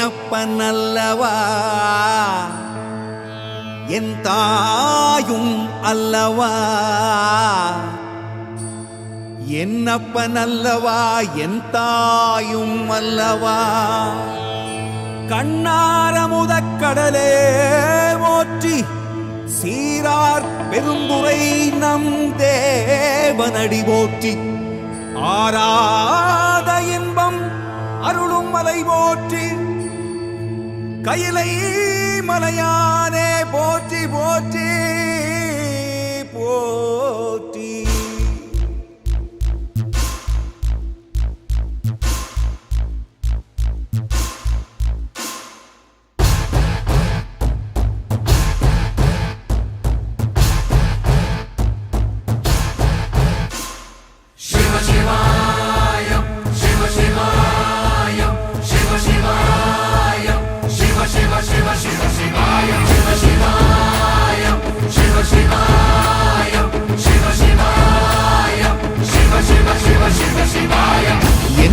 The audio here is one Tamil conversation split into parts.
என்னப்பனல்லவா என் தாயும் அல்லவா? என்னப்பனல்லவா என் தாயும் அல்லவா? கண்ணாரமுத கடலே போற்றி சீரார் பெரும்புரை நம் தேவனடி போற்றி. ஆராத இன்பம் அருளும் மலை போற்றி கையிலை மலையா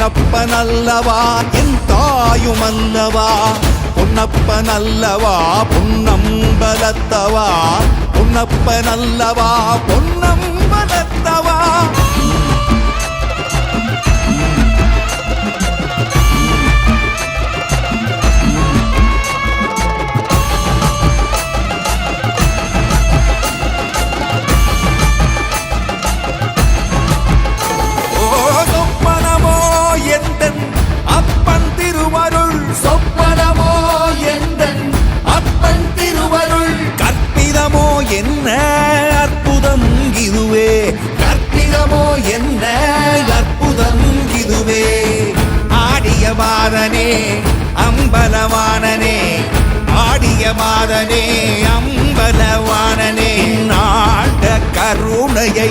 என்னப்பனல்லவா என் தாயும் அல்லவா பொன்னப்பனல்லவா பொன்னம்பலத்தவா? பொன்னப்பனல்லவா பொன்னம் சொப்பனமோ எந்தன் அப்பன் திருவருள்? கற்பிதமோ என்ன? அற்புதம் இதுவே. கற்பிதமோ என்ன? அற்புதம் இதுவே. ஆடிய மாதனே அம்பலவானனே. ஆடிய மாதனே அம்பலவானனே. நாட கருணையை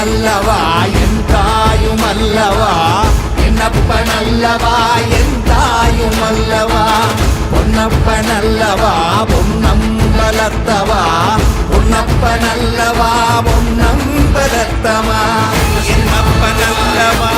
நல்லவா? என் தாயும் அல்லவா? என்னப்பனல்லவா என் தாயும் அல்லவா? பொன்னப்பனல்லவா பொன்னம்பலத்தவா பொன்னப்பனல்லவா பொன்னம்பலத்தவா என்னப்பனல்லவா